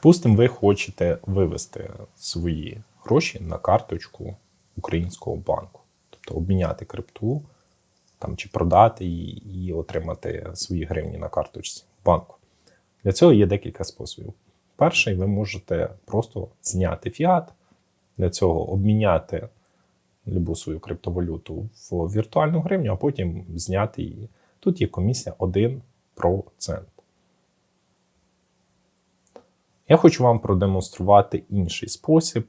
Припустимо, ви хочете вивести свої гроші на карточку українського банку, тобто обміняти крипту там, чи продати її і отримати свої гривні на карточці банку. Для цього є декілька способів. Перший, ви можете просто зняти фіат, для цього обміняти любу свою криптовалюту в віртуальну гривню, а потім зняти її. Тут є комісія 1%. Я хочу вам продемонструвати інший спосіб,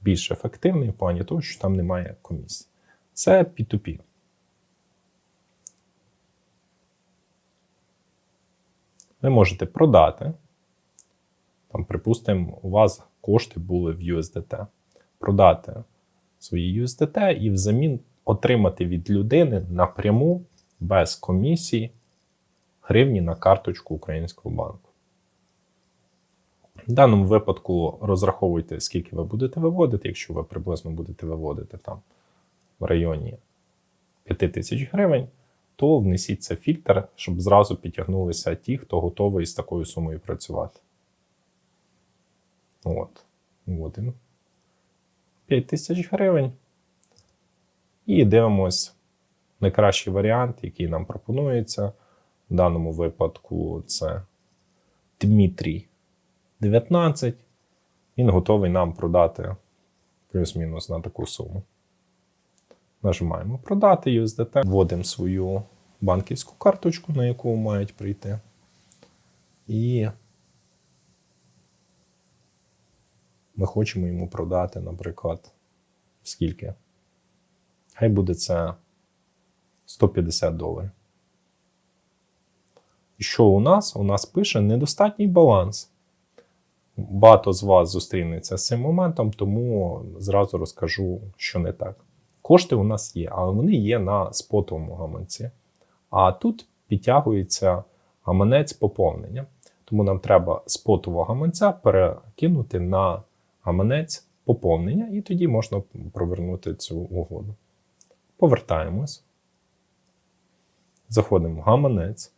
більш ефективний в плані того, що там немає комісії. Це P2P. Ви можете продати. Там, припустимо, у вас кошти були в USDT. Продати свої USDT і взамін отримати від людини напряму без комісії гривні на карточку українського банку. В даному випадку розраховуйте, скільки ви будете виводити, якщо ви приблизно будете виводити там в районі 5 тисяч гривень, то внесіть це фільтр, щоб зразу підтягнулися ті, хто готовий з такою сумою працювати. От. Вводимо 5 тисяч гривень. І дивимось найкращий варіант, який нам пропонується. В даному випадку це Дмитрій 19. Він готовий нам продати плюс-мінус на таку суму. Нажимаємо продати USDT, вводимо свою банківську карточку, на яку мають прийти. І ми хочемо йому продати, наприклад, скільки? Хай буде це 150 доларів. І що у нас? У нас пише недостатній баланс. Багато з вас зустрінеться з цим моментом, тому зразу розкажу, що не так. Кошти у нас є, але вони є на спотовому гаманці. А тут підтягується гаманець поповнення. Тому нам треба спотового гаманця перекинути на гаманець поповнення, і тоді можна провернути цю угоду. Повертаємось. Заходимо в гаманець.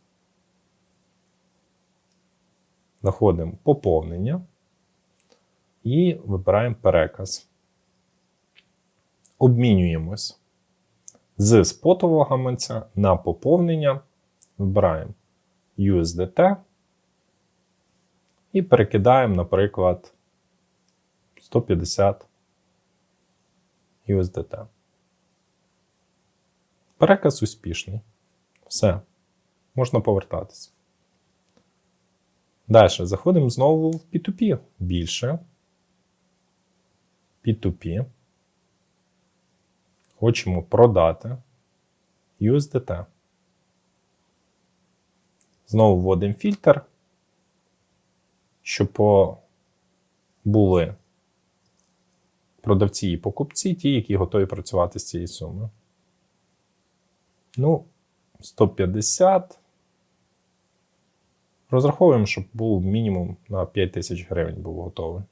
Знаходимо поповнення і вибираємо переказ. Обмінюємось з спотового гаманця на поповнення. Вибираємо USDT і перекидаємо, наприклад, 150 USDT. Переказ успішний. Все. Можна повертатися. Далі заходимо знову в P2P. Більше. P2P. Хочемо продати USDT. Знову вводимо фільтр, щоб були продавці і покупці, ті, які готові працювати з цією сумою. Ну, 150. Розраховуємо, щоб був мінімум на 5 тисяч гривень був готовий.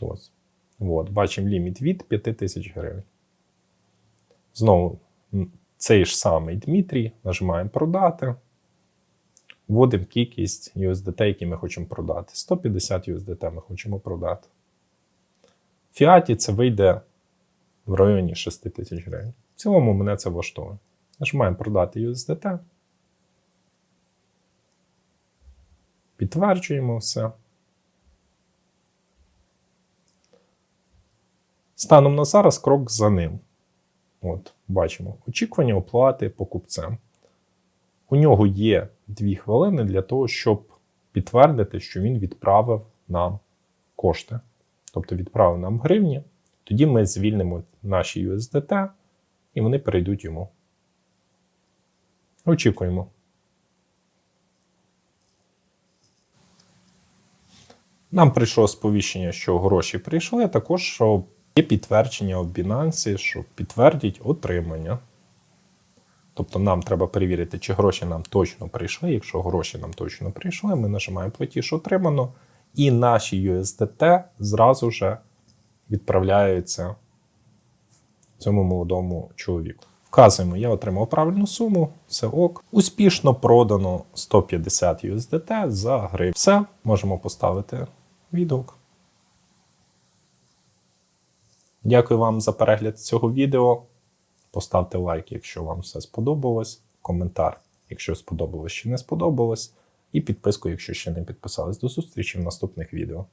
Ось. От, бачимо ліміт від 5 тисяч гривень. Знову цей ж самий Дмитрій. Нажимаємо продати. Вводимо кількість USDT, які ми хочемо продати. 150 USDT ми хочемо продати. В фіаті це вийде в районі 6 тисяч гривень. В цілому мене це влаштовує. Нажимаємо продати USDT. Підтверджуємо все. Станом на зараз крок за ним. От, Бачимо очікування оплати покупцем. У нього є 2 хвилини для того, щоб підтвердити, що він відправив нам кошти. Тобто відправив нам гривні. Тоді ми звільнимо наші USDT і вони перейдуть йому. Очікуємо. Нам прийшло сповіщення, що гроші прийшли, а також що є підтвердження в Binance, що підтвердять отримання. Тобто нам треба перевірити, чи гроші нам точно прийшли. Якщо гроші нам точно прийшли, ми нажимаємо платіж отримано, і наші USDT зразу ж відправляються цьому молодому чоловіку. Вказуємо, я отримав правильну суму, все ок. Успішно продано 150 USDT за гривень. Все, можемо поставити відгук. Дякую вам за перегляд цього відео. Поставте лайк, якщо вам все сподобалось, коментар, якщо сподобалось чи не сподобалось, і підписку, якщо ще не підписались. До зустрічі в наступних відео.